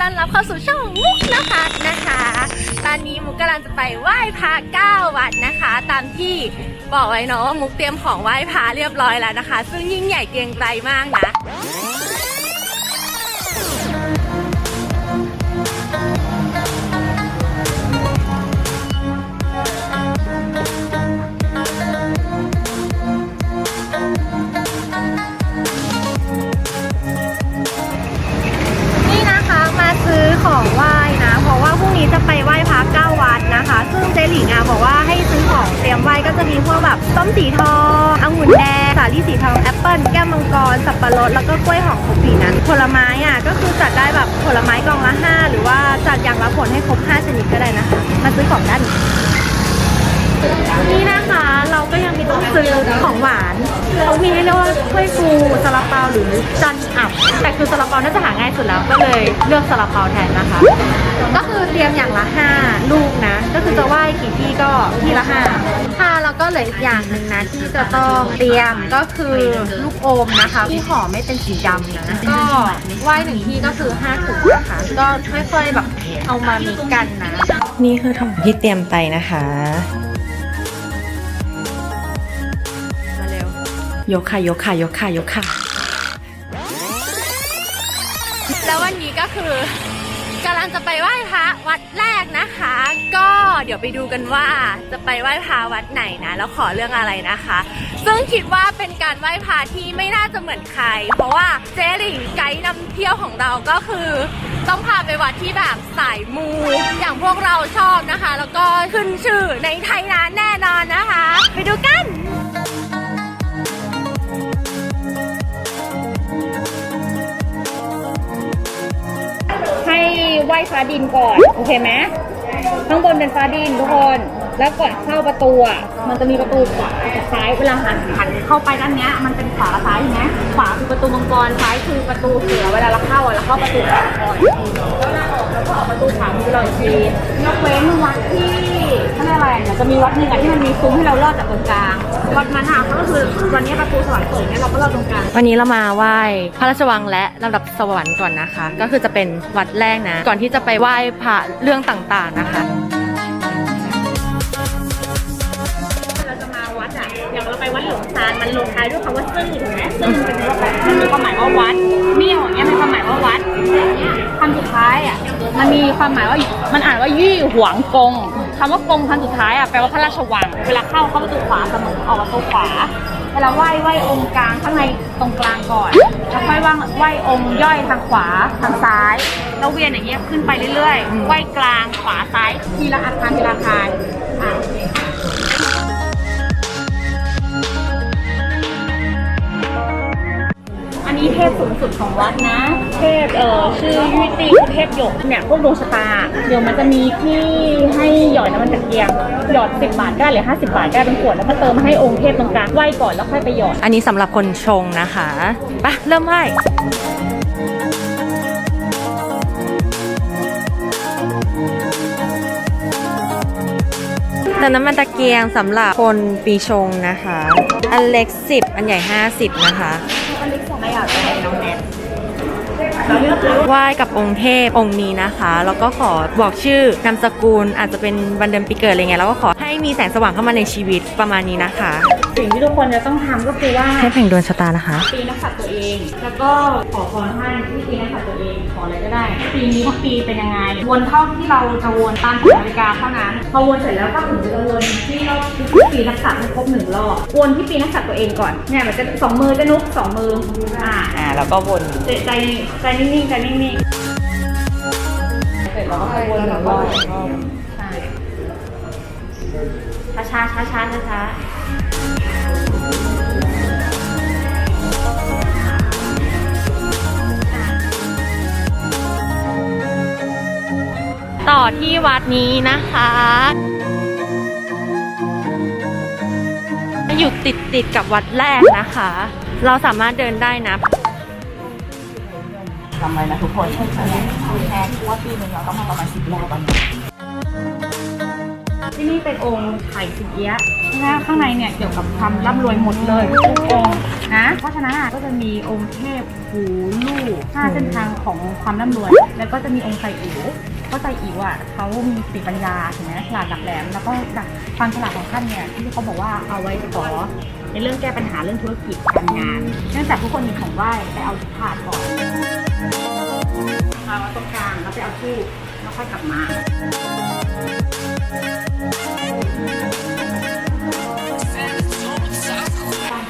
ต้อนรับเข้าสู่ช่องมุกนภัสนะคะ ตอนนี้มุกกำลังจะไปไหว้พระเก้าวัดนะคะ ตามที่บอกไว้เนาะว่ามุกเตรียมของไหว้พระเรียบร้อยแล้วนะคะ ซึ่งยิ่งใหญ่เกรียงไกรมากนะ ของไหว้นะ เพราะว่าพรุ่งนี้จะไปไหว้พระเก้าวัดนะคะ ซึ่งเจหลิงอะบอกว่าให้ซื้อของเตรียมไหว้ก็จะมีพวกแบบต้มสีทององุ่นแดงสาลี่สีทองแอปเปิ้ลแก้วมังกร สับปะรดแล้วก็กล้วยหอมครบปีนั้น ผลไม้อะก็คือจัดได้แบบผลไม้กล่องละห้าหรือว่าจัดอย่างละผลให้ครบห้าชนิดก็ได้นะคะ มาซื้อของด้านนี้ นี่นะคะเราก็ยังมีต้องซื้อของหวานเขามีให้เรียกว่าถ้วยฟูซาลาเปาหรือจันอับ แต่คือซาลาเปาน่าจะหาง่ายสุดแล้วก็เลยเลือกซาลาเปาแทนนะคะ ก็คือเตรียมอย่างละ 5 ลูกนะ ก็คือจะไหว้กี่ที่ก็ที่ละ5ค่ะแล้วก็เหลืออีกอย่างหนึ่งนะที่จะต้องเตรียมก็คือลูกอมนะคะที่ห่อไม่เป็นสีดำนะก็ไหว้หนึ่งที่ก็คือ5ถุงนะคะก็ค่อยๆแบบเอามามิกกันนะนี่คือของที่เตรียมไปนะคะ ยกค่ะยกค่ะยกค่ะยกค่ะ แล้ววันนี้ก็คือกำลังจะไปไหว้พระวัดแรกนะคะ ก็เดี๋ยวไปดูกันว่าจะไปไหว้พระวัดไหนนะแล้วขอเรื่องอะไรนะคะ ซึ่งคิดว่าเป็นการไหว้พระที่ไม่น่าจะเหมือนใคร เพราะว่าเจหลิงไกด์นำเที่ยวของเราก็คือต้องพาไปวัดที่แบบสายมู อย่างพวกเราชอบนะคะ แล้วก็ขึ้นชื่อในไทยนานแน่นอนนะคะ ไปดูกัน ไหว้ฟ้าดินก่อน โอเคไหมข้างบนเป็นฟ้าดินทุกคน แล้วก่อนเข้าประตูอะมันจะมีประตูขวากับซ้ายเวลาหันหันเข้าไปด้านเนี้ยมันเป็นขวาซ้ายใช่ไหมขวาคือประตูมังกรซ้ายคือประตูเสือเวลาเราเข้าอะเราเข้าประตูขวาก่อนแล้วเวลาออกเราก็ออกประตูขวามือเราอีกทียกเว้นวัดที่เขาเรียกอะไรเดี๋ยจะมีวัดหนึ่งอะที่มันมีซุ้มให้เราลอดจากตรงกลาง วัดมันอะก็คือวันนี้ประตูสวรรค์เปิดเนี่ยเราก็ลอดตรงกลางวันนี้เรามาไหว้พระราชวังและลำดับสวรรค์ก่อนนะคะ ก็คือจะเป็นวัดแรกนะ ก่อนที่จะไปไหว้พระเรื่องต่างๆนะคะเราจะมาวัดอะอย่างเราไปวัดหลวงซานมันลงท้ายด้วยคำว่าซื่อถูกไหมซื่อเป็นว่าแบบมันมีความหมายว่าวัดเมี่ยวอย่างเงี้ยมีความหมายว่าวัดคำสุดท้ายอะมันมีความหมายว่ามันอ่านว่ายี่หวงกง คำว่ากรงคำสุดท้ายอะแปลว่าพระราชวัง เวลาเข้าเข้าประตูขวาเสมอออกประตูขวาเวลาไหว้ไหว้องค์กลางข้างในตรงกลางก่อนแล้วค่อยว่างไหว้องค์ย่อยทางขวาทางซ้ายแล้วเวียนอย่างเงี้ยขึ้นไปเรื่อยๆไหว้กลางขวาซ้ายทีละอาคารทีละอาคารอะ นี้เทพสูงสุดของวัดนะ เทพเอ่อชื่อยุติเทพหยกเนี่ยพวกดวงชะตา เดี๋ยวมันจะมีที่ให้หยอดน้ำมันตะเกียงหยอด 10 บาทได้หรือ 50 บาทได้เป็นขวดแล้วก็เติมมาให้องค์เทพตรงกลางไหว้ก่อนแล้วค่อยไปหยอด อันนี้สำหรับคนชงนะคะไปเริ่มไหว้ แต่น้ำมันตะเกียงสำหรับคนปีชงนะคะ อันเล็ก 10 อันใหญ่ 50 นะคะ ไหว้กับองค์เทพองค์นี้นะคะ แล้วก็ขอบอกชื่อนามสกุลอาจจะเป็นวันเดือนปีเกิดอะไรเงี้ยแล้วก็ขอให้มีแสงสว่างเข้ามาในชีวิตประมาณนี้นะคะ สิ่งที่ทุกคนจะต้องทำก็คือว่าให้แผงดวงชะตานะคะปีนักขัตว์ตัวเอง แล้วก็ขอพรท่านที่ปีนักขัตว์ตัวเองขออะไรก็ได้ปีนี้ทุกปีเป็นยังไงวนเท่าที่เราจะวนตามกฎนาฬิกาเท่านั้นพอวนเสร็จแล้วก็ถึงจะวนที่รอบที่ปีนักขัตว์ให้ครบหนึ่งรอบวนที่ปีนักขัตว์ตัวเองก่อนเนี่ยมันจะสองมือจะนุกสองมืออ่าอ่าแล้วก็วนใจใจนิ่งๆใจนิ่งๆเสร็จแล้วก็ค่อยวนหนึ่งรอบใช่ช้าช้าช้าช้าช้าต่อที่วัดนี้นะคะอยู่ติดติดๆกับวัดแรกนะคะ เราสามารถเดินได้นะ จำไว้นะทุกคนใช่ไหมคือแทนว่าปีนึงเราต้องมาประมาณสิบรอบที่นี่เป็นองค์ไข่สิเอี้ยะนะข้างในเนี่ยเกี่ยวกับความร่ำรวยหมดเลยทุกองค์นะ เพราะฉะนะก็จะมีองค์เทพหูลูกห้าเส้นทางของความร่ำรวย แล้วก็จะมีองค์ไซอิ๋วเพราะไซอิ๋วอะเขามีสติปัญญาถึงแม้ฉลาดหลักแหลม แล้วก็ดักความฉลาดของท่านเนี่ยที่เขาบอกว่าเอาไว้ขอ ในเรื่องแก้ปัญหาเรื่องธุรกิจการงาน เนื่องจากทุกคนมีของไหว้ไปเอาถาดก่อนมาไว้ตรงกลางแล้วไปเอาทูบแล้วค่อยกลับมา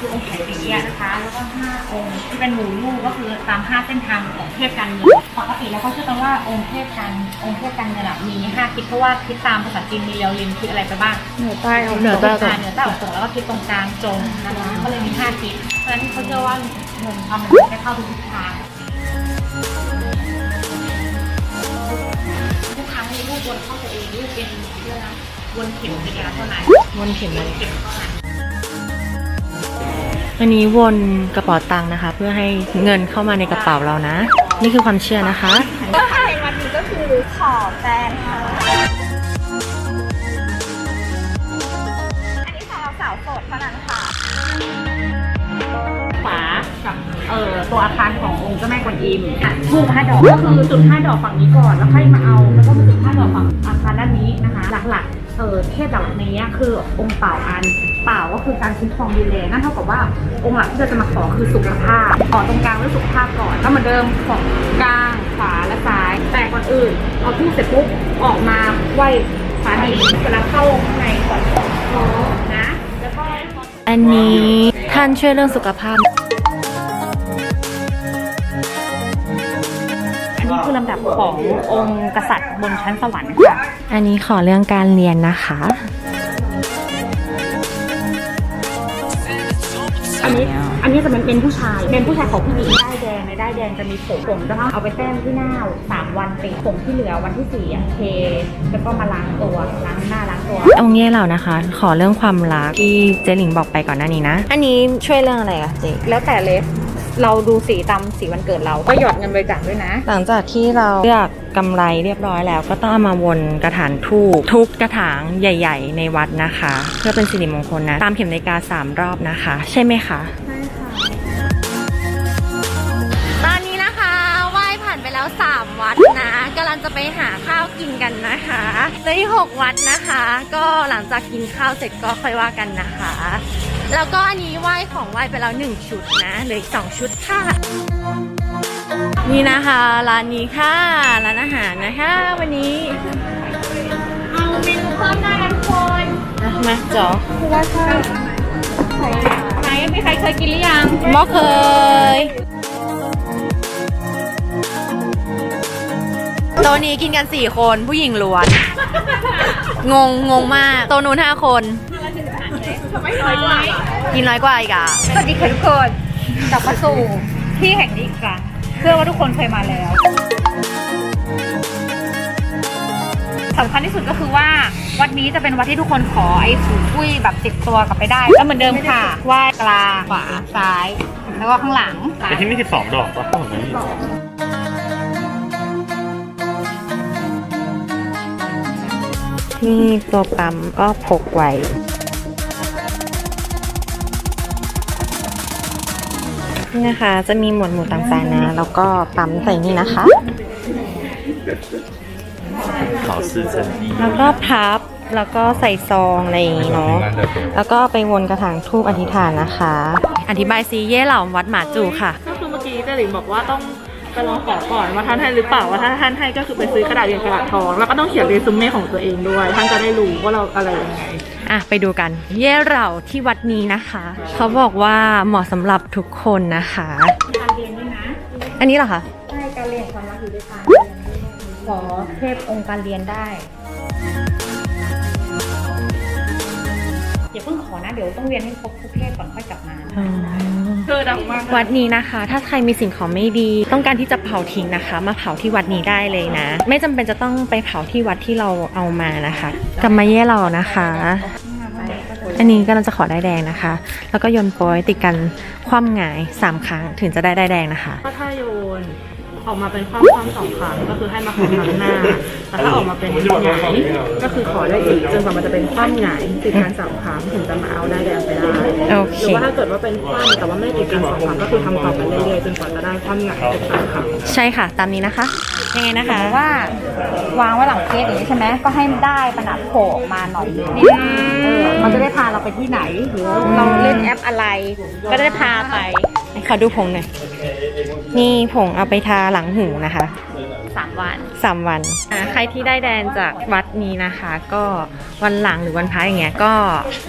คือองค์ไข่ปียะนะคะ แล้วก็ห้าองค์ที่เป็นหมูลูกก็คือตามห้าเส้นทางของเทพการเงินปกติแล้วเขาเชื่อกันว่าองค์เทพการองค์เทพการเงินอะมีห้าทิศเพราะว่าทิศตามภาษาจีนมีเรียวริมทิศอะไรไปบ้างเหนือใต้เอาเหนือใต้าเหนือใต้ออกตกแล้วก็ทิศตรงกลางจงนะคะก็เลยมีห้าทิศเพราะฉะนั้นเขาเชื่อว่าเงินความมันจะเข้าทุกทิศทางทุกครั้งมีลูกวนเข้าตัวเองลูกเป็นเรื่องนะวนเข็มเป็นยาเท่านั้นวนเข็มเลยเข็มเท่านั้น อันนี้วนกระเป๋าตังค์นะคะ เพื่อให้เงินเข้ามาในกระเป๋าเรานะ นี่คือความเชื่อนะคะก็ภายในวันนี้ก็คือขอแฟนค่ะอันนี้สำหรับสาวโสดเท่านั้นค่ะฝากับเอ่อตัวอาคารขององค์เจ้าแม่กวนอิมอะทูบห้าดอกก็คือจุดห้าดอกฝั่งนี้ก่อนแล้วค่อยมาเอาแล้วก็มาจุดห้าดอกฝั่งอาคารด้านนี้นะคะ หลักๆเออเทพหลักๆนี้คือองค์เปล่าอัน เปล่าก็คือการคุ้มครองดูแลนั่นเท่ากับว่าองค์หลักที่เราจะมาขอคือสุขภาพขอตรงกลางเรื่องสุขภาพก่อนแล้วเหมือนเดิมของกลางขวาและซ้าย แต่ก่อนอื่นเอาทูบเสร็จปุ๊บออกมาไหว้ฟ้าดินเวลาเข้าข้างในก่อนนะแล้วก็อันนี้ท่านช่วยเรื่องสุขภาพอันนี้คือลำดับขององค์กษัตริย์บนชั้นสวรรค์ค่ะ อันนี้ขอเรื่องการเรียนนะคะ นนี้อันนี้จะเป็นเป็นผู้ชาย เป็นผู้ชายของผู้หญิงได้ายแดงในได้ายแดงจะมีผงผงจะต้องเอาไปแต้มที่หน้าสามวันติดผงที่เหลือวันที่สี่อะเทแล้วก็มาล้างตัวล้างหน้าล้างตัวองค์เย่เหล่านะคะ ขอเรื่องความรักที่เจหลิงบอกไปก่อนหน้านี้นะ อันนี้ช่วยเรื่องอะไรอะเจ แล้วแต่เลยเราดูสีตามสีวันเกิดเราก็หยอดเงินบริจาคด้วยนะ หลังจากที่เราเลือกกำไรเรียบร้อยแล้ว ก็ต้องเอามาวนกระถางทูบทุกกระถางใหญ่ ๆ ในวัดนะคะ เพื่อเป็นสิริมงคลนะ ตามเข็มนาฬิกาสามรอบนะคะ ใช่ไหมคะ กำลังจะไปหาข้าวกินกันนะคะเหลยที่6วัดนะคะ ก็หลังจากกินข้าวเสร็จก็ค่อยว่ากันนะคะ แล้วก็อันนี้ไหว้ของไหว้ไปแล้ว1ชุดนะเหลืออีก2ชุดค่ะนี่นะคะร้านนี้ค่ะร้านอาหารนะคะ วันนี้เอาเมนูเพิ่มได้นะทุกคนนะมาจอไหนมีใครเคยกินหรือยังบ่เคย โต๊ะนี้กินกัน 4 คนผู้หญิงล้วน งงงงมาก โต๊ะนู้น5 คนไม่น้อยกว่ากินน้อยกว่าอีกอะ สวัสดีค่ะทุกคนกลับมาสู่ที่แห่งนี้อีกครั้งเชื่อว่าทุกคนเคยมาแล้วสำคัญที่สุดก็คือว่าวัดนี้จะเป็นวัดที่ทุกคนขอไอ้สูกุ้ยแบบติดตัวกลับไปได้ แล้วเหมือนเดิมค่ะไหว้กลางขวาซ้าย แล้วก็ข้างหลัง แต่ที่นี่สิบสองดอกป่ะผมนั้น ที่ตัวปั๊มก็พกไว้ นี่นะคะ จะมีหมวดหมู่ต่างๆนะ แล้วก็ปั๊มใส่นี่นะคะ แล้วก็พับ แล้วก็ใส่ซองอะไรอย่างนี้เนาะ แล้วก็ไปวนกระถางทูบอธิษฐานนะคะ อธิบายซีเย่เหล่าวัดหมาจูค่ะ ก็คือเมื่อกี้เจลิงบอกว่าต้อง ไปลองขอก่อนว่าท่านให้หรือเปล่าว่าถ้าท่านให้ก็คือไปซื้อกระดาษเรียนกระดาษทอง แล้วก็ต้องเขียนเรซูเม่ของตัวเองด้วย ท่านจะได้รู้ว่าเราอะไรยังไงอะไปดูกัน เย่เหล่าที่วัดนี้นะคะ เขาบอกว่าเหมาะสำหรับทุกคนนะคะ การเรียนด้วยนะอันนี้เหรอคะใช่การเรียนความรักอยู่ด้วยกันขอเทพองค์การเรียนได้อย่าเพิ่งขอนะเดี๋ยวต้องเรียนให้ครบทุกเทพก่อนค่อยกลับมาเธ อดังมากวัดนี้นะคะ ถ้าใครมีสิ่งของไม่ดี ต้องการที่จะเผาทิ้งนะคะ มาเผาที่วัดนี้ได้เลยนะ ไม่จำเป็นจะต้องไปเผาที่วัดที่เราเอามานะคะกำมาเย่เรานะคะ อันนี้ก็เราจะขอได้ายแดงนะคะ แล้วก็โยนโปรยติดกันคว่ำหงายสามครั้งถึงจะได้ได้ายแดงนะคะก็ถ้าโยน ออกมาเป็นคว่ำคว่ำสองครั้งก็คือให้มาขอครั้งหน้าแต่ถ้าออกมาเป็นหงายก็คือขอได้อีกจนกว่ามันจะเป็นคว่ำหงายติดกันสามครั้งถึงจะมาเอาได้ายแดงไปได้โอหเครือว่าถ้าเกิดว่าเป็นคว่ำแต่ว่าไม่ติดกันสองครั้งก็คือทำต่อไปเรื่อยๆจนกว่าจะได้คว่ำหงายครบสามครั้งใช่ค่ะ ตามนี้นะคะยังไงนะคะว่าวางไว้หลังเคสอย่างนี้ใช่ไหมก็ให้ได้ประดับโผล่ออกมาหน่อยนึงเออมันจะได้พาเราไปที่ไหนหรือเราเล่นแอปอะไร ก็ได้พาไปขอดูผงหน่อย นี่ผงเอาไปทาหลังหูนะคะสามวันสามวันอ่าใครที่ได้แดนจากวัดนี้นะคะ ก็วันหลังหรือวันพระอย่างเงี้ยก็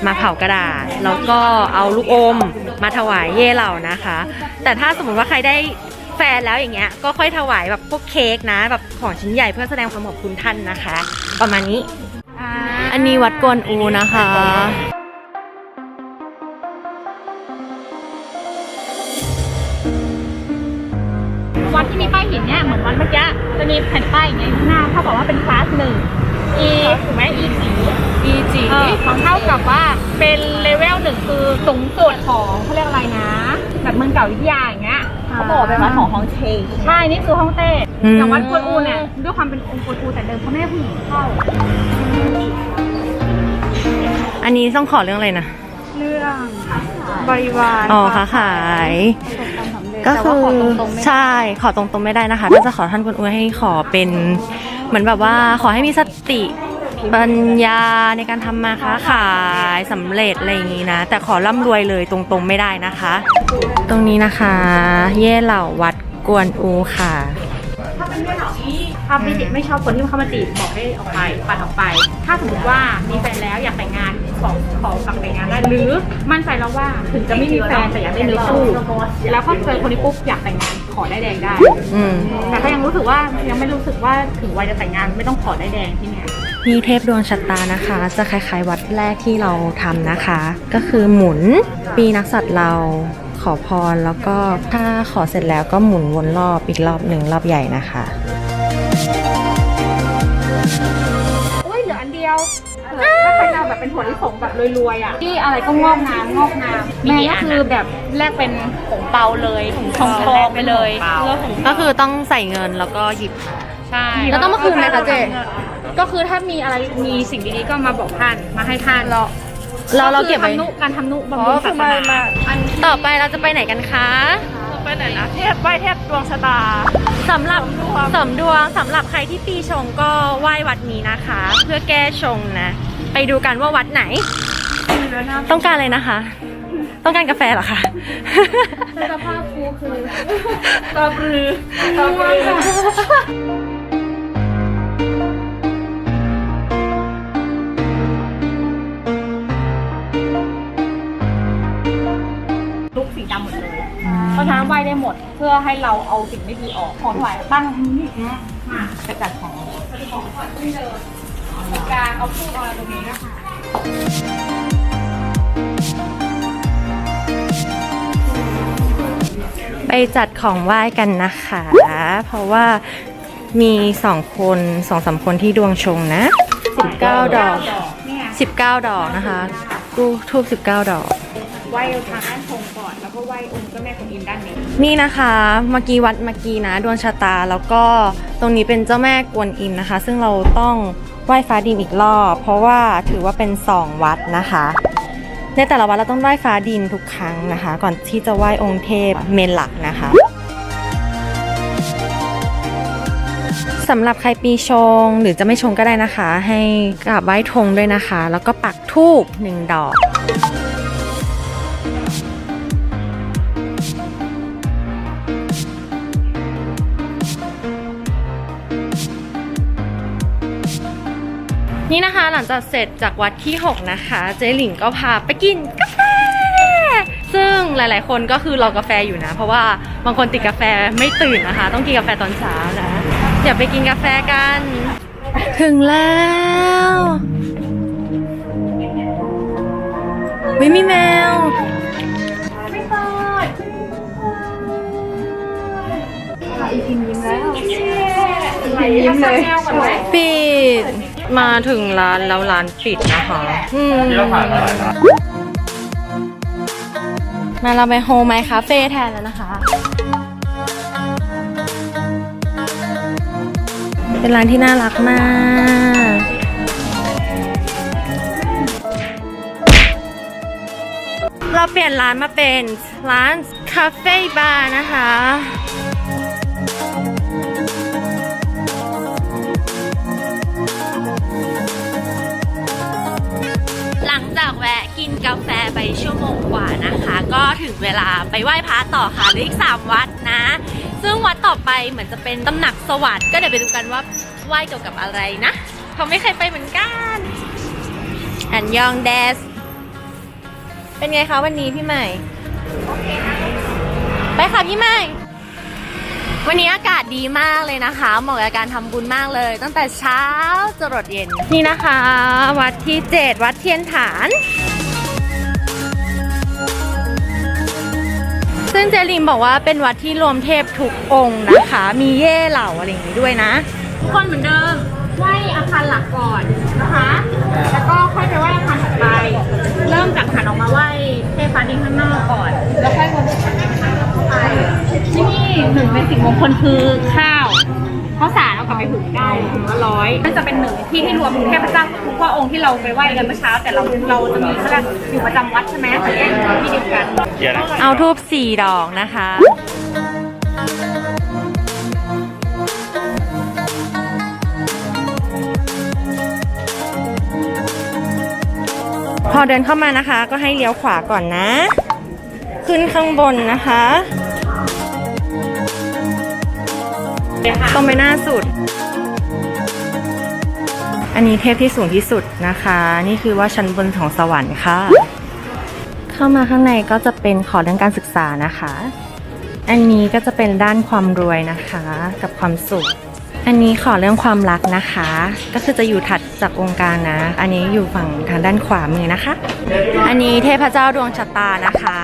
มาเผากระดาษ แล้วก็เอาลูกอมมาถวายเย่เหล่านะคะ แต่ถ้าสมมติว่าใครได้แฟนแล้วอย่างเงี้ยก็ค่อยถวายแบบพวกเค้กนะแบบของชิ้นใหญ่เพื่อแสดงความขอบคุณท่านนะคะ ประมาณนี้ อันนี้วัดกวนอูนะคะ จะมีแผ่นป้ายอย่างเงี้ยอยู่ข้างหน้าเขาบอกว่าเป็นคลาสหนึ่ง E ถูกไหม E สี อีจี เออของเท่ากับว่าเป็นเลเวลหนึ่งคือสูงสุดของเขาเรียกอะไรนะ แบบเมืองเก่าวิทยาอย่างเงี้ยเขาบอกว่าเป็นวัดของฮองเต้ใช่นี่คือฮ่องเต้อย่างวัดกวนอูเนี่ยด้วยความเป็นองค์กวนอูแต่เดิมเขาไม่ให้ผู้หญิงเข้าอันนี้ต้องขอเรื่องอะไรนะ เรื่องบริวารอ๋อค้าขาย ก็คือใช่ขอตรงๆไม่ได้นะคะก็จะขอท่านคุณอุ้ยให้ขอเป็นเหมือนแบบว่าขอให้มีสติปัญญาในการทำมาค้าขายสำเร็จอะไรอย่างนี้นะ แต่ขอร่ำรวยเลยตรงๆไม่ได้นะคะ ตรงนี้นะคะ เย่เหล่าวัดกวนอูค่ะ ถ้าเป็นเรื่องเหล่านี้ถ้าไม่ติดไม่ชอบคนที่เข้ามาจีบบอกให้ออกไปปัดออกไป ถ้าสมมติว่ามีแฟนแล้วอยากแต่งงาน ขอขอกลับแต่งงานได้หรือมั่นใจแล้วว่าถึงจะไม่มีแฟนแต่อยากได้เนื้อคู่แล้วก็เจอคนนี้ปุ๊บอยากแต่งงานขอได้แดงได้อืมแต่ถ้ายังรู้สึกว่ายังไม่รู้สึกว่าถึงวัยจะแต่งงานไม่ต้องขอได้แดงที่เนี่ยนี่เทพดวงชะตานะคะ จะคล้ายๆวัดแรกที่เราทำนะคะ ก็คือหมุนปีนักสัตว์เราขอพรแล้วก็ถ้าขอเสร็จแล้วก็หมุนวนรอบอีกรอบหนึ่งรอบใหญ่นะคะ ถ้าใครจะเอาแบบเป็นถั่วลิสงแบบรวยๆอะที่อะไรก็งอกงามงอกงามแม่ก็คือแบบแรกเป็นผงเปาเลยผงทองทองไปเลยเพื่อผงก็คือต้องใส่เงินแล้วก็หยิบมาใช่แล้วต้องมาคืนไหมคะเจ๊ก็คือถ้ามีอะไรมีสิ่งดีๆก็มาบอกท่านมาให้ท่านเราเราเราเก็บไว้ทำนุการทำนุบำรุงศาสนาอันต่อไปเราจะไปไหนกันคะ ไปไหนนะเทพไหว้เทพดวงชะตา สำหรับสมดวงสำหรับใครที่ปีชงก็ไหว้วัดนี้นะคะ เพื่อแก้ชงนะ ไปดูกันว่าวัดไหน ต้องการอะไรนะคะ ต้องการกาแฟเหรอคะสภาพฟูคือตาปรือตาปรือ เพราะฉะนั้นไหว้ได้หมดเพื่อให้เราเอาสิ่งไม่ดีออกของถวายตั้งนี่นะมากระจัดของการเอาพูดเอาอะไรตรงนี้นะคะไปจัดของไหว้กันนะคะ เพราะว่ามีสองคนสองสามคนที่ดวงชงนะ 19 ดอกเนี่ย19 ดอกนะคะ กูทูบ19 ดอก ไหว้ทางด้านธงก่ อนแล้วก็ไหว้องค์เจ้าแม่กวนอิมด้านนี้ นี่นะคะเมื่อกี้วัดเมื่อกี้นะดวงชะตาแล้วก็ตรงนี้เป็นเจ้าแม่กวนอิมนะคะ ซึ่งเราต้องไหว้ฟ้าดินอีกรอบ เพราะว่าถือว่าเป็นสองวัดนะคะ ในแต่ละวัดเราต้องไหว้ฟ้าดินทุกครั้งนะคะ ก่อนที่จะไหว้องค์เทพเมนหลักนะคะสำหรับใครปีชงหรือจะไม่ชงก็ได้นะคะ ให้กราบไหว้ธงด้วยนะคะ แล้วก็ปักธูปหนึ่งดอก นี่นะคะหลังจากเสร็จจากวัดที่ 6 นะคะ เจ๊หลิงก็พาไปกินกาแฟ ซึ่งหลาย ๆ คนก็คือรอกาแฟอยู่นะ เพราะว่าบางคนติดกาแฟไม่ตื่นนะคะ ต้องกินกาแฟตอนเช้านะเดี๋ยวไปกินกาแฟกัน ถึงแล้ววิมีแมวยิ้มเลยปิด มาถึงร้านแล้วร้านปิดนะคะอืมที่เราผ่านมาหลายร้านมาเราไปโฮมไมคาเฟ่แทนแล้วนะคะ เป็นร้านที่น่ารักมาก เราเปลี่ยนร้านมาเป็นร้านคาเฟ่บาร์นะคะ ชั่วโมงกว่านะคะ ก็ถึงเวลาไปไหว้พระต่อค่ะหลืออีก3วัดนะ ซึ่งวัดต่อไปเหมือนจะเป็นตำหนักสวรรค์ก็เดี๋ยวไปดูกันว่าไหว้เกี่ยวกับอะไรนะเขาไม่เคยไปเหมือนกัน อันยองเดส เป็นไงคะวันนี้พี่ใหม่ไปค่ะพี่ใหม่ วันนี้อากาศดีมากเลยนะคะเหมาะกับการทำบุญมากเลย ตั้งแต่เช้าจรดเย็น นี่นะคะ วัดที่ 7 วัดเทียนฐาน ซึ่งเจลิมบอกว่าเป็นวัดที่รวมเทพทุกองค์นะคะ มีเย่เหล่าอะไรอย่างนี้ด้วยนะ ทุกคนเหมือนเดิมไหว้อาคารหลักก่อนนะคะ แล้วก็ค่อยไปไหว้อาคารถัดไป เริ่มจากหันออกมาไหว้เทพฟ้าดินข้างนอกก่อน แล้วค่อยวนเข้าไปที่นี่หนึ่งในสิ่งมงคลคือข้าวข้าวสาร เอากลับไปหุงได้ถุงละร้อยนั่นจะเป็นหนึ่งที่ที่รวมเทพเจ้าทุกพระองค์ที่เราไปไหว้กันเมื่อเช้า แต่เราเราจะมีเขาเรียกอยู่ประจำวัดใช่ไหมแต่แยกอยู่ที่เดียวกันเดี๋ยวนะ เอาทูบสี่ดอกนะคะ พอเดินเข้ามานะคะ ก็ให้เลี้ยวขวาก่อนนะ ขึ้นข้างบนนะคะ ตรงไปหน้าสุด อันนี้เทพที่สูงที่สุดนะคะ นี่คือว่าชั้นบนของสวรรค์ค่ะ เข้ามาข้างในก็จะเป็นขอเรื่องการศึกษานะคะ อันนี้ก็จะเป็นด้านความรวยนะคะ กับความสุข อันนี้ขอเรื่องความรักนะคะ ก็คือจะอยู่ถัดจากองค์การนะ อันนี้อยู่ฝั่งทางด้านขวามือนะคะ อันนี้เทพเจ้าดวงชะตานะคะ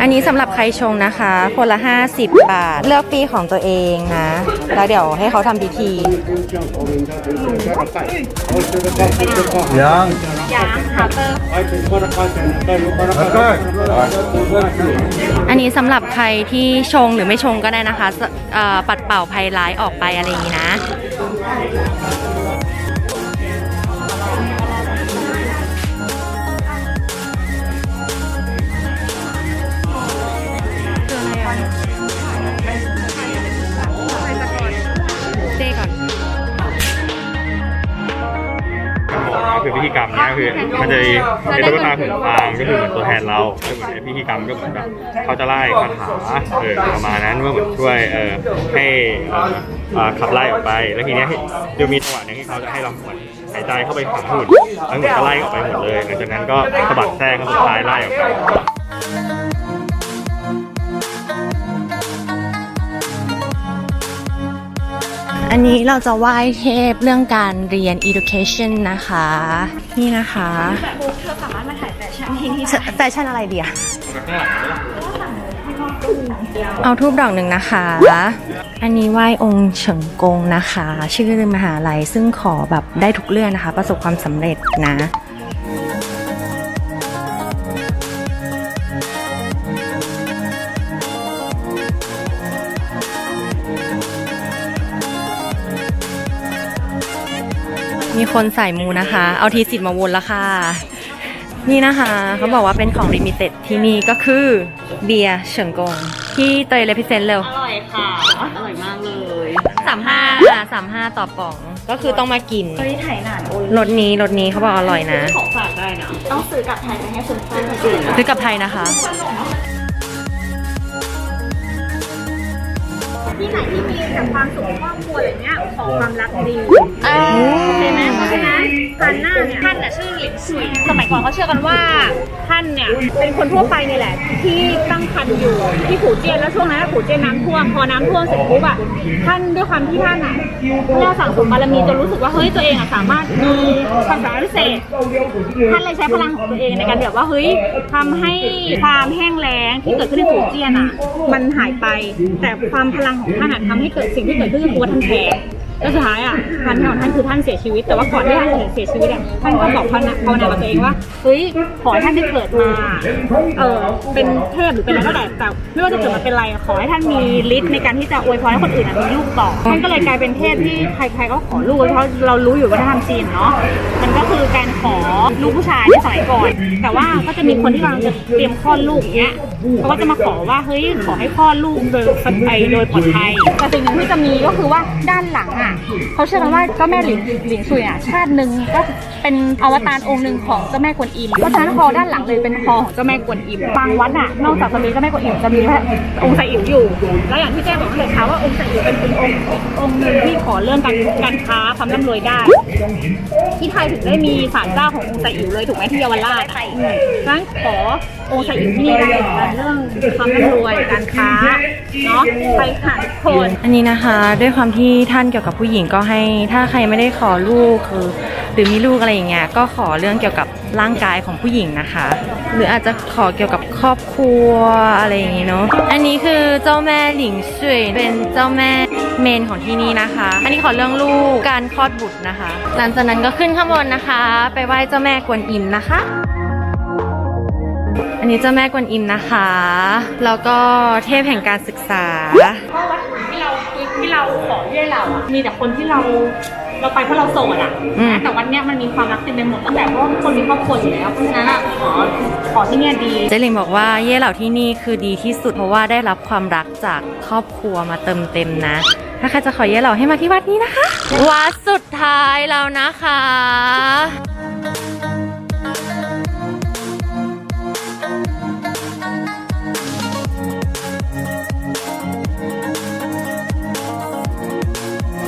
อันนี้สำหรับใครชงนะคะคนละ 50 บาท เลือกปีของตัวเองนะ แล้วเดี๋ยวให้เขาทำพิธียังอันนี้สำหรับใครที่ชงหรือไม่ชงก็ได้นะคะสเอ่อปัดเป่าภัยร้ายออกไปอะไรอย่างนี้นะเต้ก่อนคือพิธีกรรมเนี้ยคือมันจะเป็นตุ๊กตาหุ่นฟางก็คือเหมือนตัวแทนเราก็เหมือนในพิธีกรรมก็เหมือนแบบเขาจะไล่คาถาเออประมาณนั้นว่าเหมือนช่วยเออให้เอ่อเอ่อ ขับไล่ออกไป แล้วทีเนี้ยจะมีจังหวะหนึงที่เขาจะให้เราเหมือนหายใจเข้าไปหาหุ่นแล้วเหมือนก็ไล่ออกไปหมดเลยหลังจากนั้นก็สะบัดแทรกครั้งสุดท้ายไล่ออกไปอันนี้เราจะไหว้เทพเรื่องการเรียน education นะคะ นี่นะคะเธอสามารถมาถ่ายแฟชั่นที่นี่แฟชั่นอะไรเดีย เอาทูบดอกหนึ่งนะคะ อันนี้ไหว้องค์เฉิงกงนะคะ ชื่อมหาลัยซึ่งขอแบบได้ทุกเรื่องนะคะ ประสบความสำเร็จนะมีคนใส่มูนะคะ เอาทีสิทธิ์มาวนแล้วค่ะ นี่นะคะ เขาบอกว่าเป็นของลิมิเต็ดที่นี่ก็คือเบียร์เฉิงกง ที่เตยเลพิเซนเร็วอร่อยค่ะ อร่อยมากเลยสามห้าสามห้าต่อป่อง ก็คือต้องมากินเฮ้ยไถหนานโอ้ยรสนี้รสนี้เขาบอกอร่อยนะ ของฝากได้นะ ต้องซื้อกลับไทยไปให้คุณพ่อจริงซื้อกับไทยนะคะ ที่ไหนที่มีแต่ความสุขครอบครัวอย่างเงี้ยของความรักดีเห็นไหมเพราะฉะนั้นฮันน่าเนี่ยท่านน่ะชื่อหลินสุยสมัยก่อนเขาเชื่อกันว่าท่านเนี่ยเป็นคนทั่วไปนี่แหละ ที่ตั้งครรภ์อยู่ที่ผูเจียนแล้วช่วงนั้นผูเจียนน้ำท่วมพอน้ำท่วมเสร็จปุ๊บอะท่านด้วยความที่ท่านอะน่าสั่งสมบารมีจนรู้สึกว่าเฮ้ยตัวเองอะสามารถมีความสามารถพิเศษท่านเลยใช้พลังของตัวเองในการแบบว่าเฮ้ยทำให้ความแห้งแล้งที่เกิดขึ้นในฝูเจียนอะ มันหายไปแต่ความพลังของท่านอะทำให้เกิดสิ่งที่เกิดขึ้นคือว่าท่านแพ้แล้วสุดท้ายอะพันธะของท่านคือท่านเสียชีวิต แต่ว่าก่อนที่ท่านจะเสียชีวิตอะท่านก็บอกภาวนาภาวนากับตัวเองว่าเฮ้ยขอให้ท่านได้เกิดมาเออเป็นเทพหรือเป็นอะไรก็ได้แต่ไม่ว่าจะเกิดมาเป็นอะไรขอให้ท่านมีฤทธิ์ในการที่จะอวยพรให้คนอื่นอะมีลูกต่อท่านก็เลยกลายเป็นเทพที่ใครๆก็ขอลูกเพราะเรารู้อยู่ว่าท่านจีนเนาะมันก็คือการขอลูกผู้ชายในสมัยก่อน แต่ว่าก็จะมีคนที่กำลังจะเตรียมคลอดลูกเงี้ย เขาก็จะมาขอว่าเฮ้ยขอให้คลอดลูกโดยไปโดยปลอดภัยแต่สิ่งหนึ่งที่จะมีก็คือว่าด้านหลังอะเขาเชื่อกันว่าเจ้าแม่หลินหลินซุยอะชาติหนึ่งก็เป็นอวตารองค์หนึ่งของเจ้าแม่กวนอิมเพราะฉะนั้นคอด้านหลังเลยเป็นคอของเจ้าแม่กวนอิมบางวัดอะนอกจากจะมีเจ้าแม่กวนอิมจะมีแค่องค์ไสอิ๋วอยู่ แล้วอย่างที่แจ้บอกตั้งแต่เช้าว่าองค์ไสอิ๋วเป็นองค์องค์หนึ่งที่ขอเรื่องการการค้าความร่ำรวยได้ ที่ไทยถึงได้มีศาลเจ้าขององค์ไสอิ๋วเลยถูกไหมที่เยาวราชดังนั้นขอองค์ไสอิ๋วที่นี่ได้เรื่องความร่ำรวยการค้าเนาะไปค่ะทุกคนอันนี้นะคะด้วยความที่ท่านเกี่ยวกับผู้หญิงก็ให้ถ้าใครไม่ได้ขอลูกคือหรือมีลูกอะไรอย่างเงี้ยก็ขอเรื่องเกี่ยวกับร่างกายของผู้หญิงนะคะ หรืออาจจะขอเกี่ยวกับครอบครัวอะไรอย่างงี้เนาะอันนี้คือเจ้าแม่หลิงซุยเป็นเจ้าแม่เมนของที่นี่นะคะ อันนี้ขอเรื่องลูกการคลอดบุตรนะคะ หลังจากนั้นก็ขึ้นข้างบนนะคะ ไปไหว้เจ้าแม่กวนอิมนะคะ อันนี้เจ้าแม่กวนอิมนะคะ แล้วก็เทพแห่งการศึกษาเพราะวัดที่เราที่เราขอที่เราอะมีแต่คนที่เราเราไปเพราะเราโสดอะอืมนะแต่วันเนี้ยมันมีความรักเต็มไปหมดตั้งแต่เพราะว่าทุกคนมีครอบครัวอยู่แล้ว เพราะฉะนั้นอะขอขอที่เนี่ยดี เจลิงบอกว่าเย่เหล่าที่นี่คือดีที่สุดเพราะว่าได้รับความรักจากครอบครัวมาเติมเต็มนะ ถ้าใครจะขอเย่เหล่าให้มาที่วัดนี้นะคะ วัดสุดท้ายแล้วนะคะ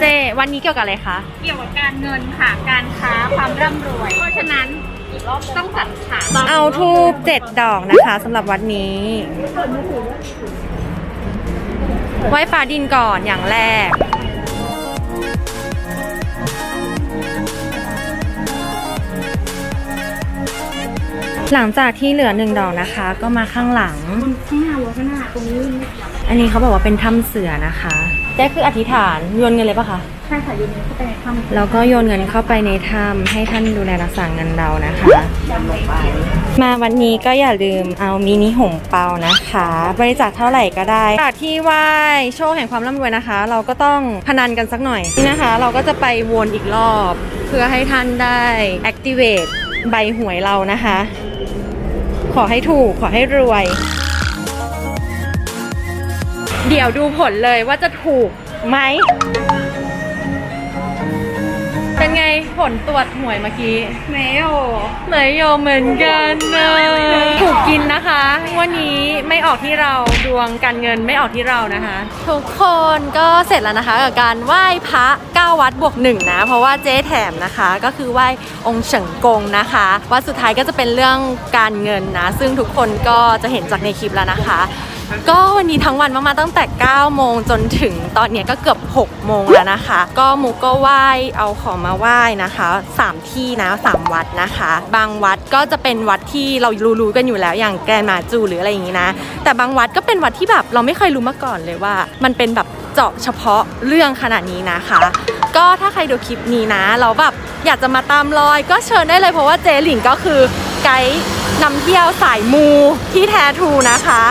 เจวันนี้เกี่ยวกับอะไรคะ เกี่ยวกับการเงินค่ะ การค้าความร่ำรวย เพราะฉะนั้นอีกรอบต้องจัดฉากเอาทูบเจ็ดดอกนะคะสำหรับวัดนี้ไหว้ฟ้าดินก่อนอย่างแรกหลังจากที่เหลือหนึ่งดอกนะคะ ก็มาข้างหลังข้างหน้าวัดข้างหน้าตรงนี้อันนี้เขาบอกว่าเป็นถ้ำเสือนะคะ แจ๊คืออธิษฐานโยนเงินเลยปะคะ ใช่ค่ะยูนี้เข้าไปในถ้ำแล้วก็โยนเงินเข้าไปในถ้ำให้ท่านดูแลรักษาเงินเรานะคะ มาวันนี้ก็อย่าลืมเอามินิหงเปานะคะ บริจาคเท่าไหร่ก็ได้จากที่ไหว้โชคแห่งความร่ำรวยนะคะ เราก็ต้องพนันกันสักหน่อยนี่นะคะ เราก็จะไปวนอีกรอบ เพื่อให้ท่านได้ activate ใบหวยเรานะคะ ขอให้ถูกขอให้รวย เดี๋ยวดูผลเลยว่าจะถูกไหม เป็นไงผลตรวจหวยเมื่อกี้ไม่โอไม่ยอมเหมือนกันนะถูกกินนะคะ วันนี้ไม่ออกที่เราดวงการเงินไม่ออกที่เรานะคะ ทุกคนก็เสร็จแล้วนะคะกับการไหว้พระ9วัดบวกหนึ่งนะ เพราะว่าเจ๊แถมนะคะ ก็คือไหว้องค์เฉิงกงนะคะวัดสุดท้ายก็จะเป็นเรื่องการเงินนะ ซึ่งทุกคนก็จะเห็นจากในคลิปแล้วนะคะ ก็วันนี้ทั้งวันมากๆตั้งแต่ 9 โมงจนถึงตอนนี้ก็เกือบ 6 โมงแล้วนะคะ ก็มุกก็ไหว้เอาของมาไหว้นะคะ 3 ที่นะ 3 วัดนะคะ บางวัดก็จะเป็นวัดที่เรารู้ๆกันอยู่แล้วอย่างแกรนมาจูหรืออะไรอย่างนี้นะ แต่บางวัดก็เป็นวัดที่แบบเราไม่เคยรู้มาก่อนเลยว่า มันเป็นแบบเจาะเฉพาะเรื่องขนาดนี้นะคะ ก็ถ้าใครดูคลิปนี้นะเราแบบอยากจะมาตามรอยก็เชิญได้เลยเพราะว่าเจหลิงก็คือไกด์นำเที่ยวสายมูที่แท้ทรูนะคะ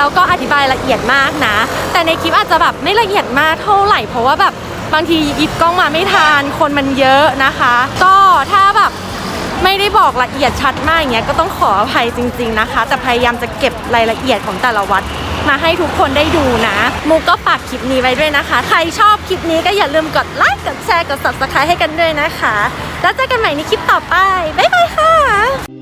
แล้วก็อธิบายละเอียดมากนะ แต่ในคลิปอาจจะแบบไม่ละเอียดมากเท่าไหร่ เพราะว่าแบบบางทีหยิบกล้องมาไม่ทันคนมันเยอะนะคะ ก็ถ้าแบบไม่ได้บอกละเอียดชัดมากอย่างเงี้ยก็ต้องขออภัยจริง ๆนะคะ แต่พยายามจะเก็บรายละเอียดของแต่ละวัดมาให้ทุกคนได้ดูนะมูก็ฝากคลิปนี้ไว้ด้วยนะคะ ใครชอบคลิปนี้ก็อย่าลืมกดไลค์ กดแชร์ กด subscribe ให้กันด้วยนะคะ แล้วเจอกันใหม่ในคลิปต่อไป บ๊ายบายค่ะ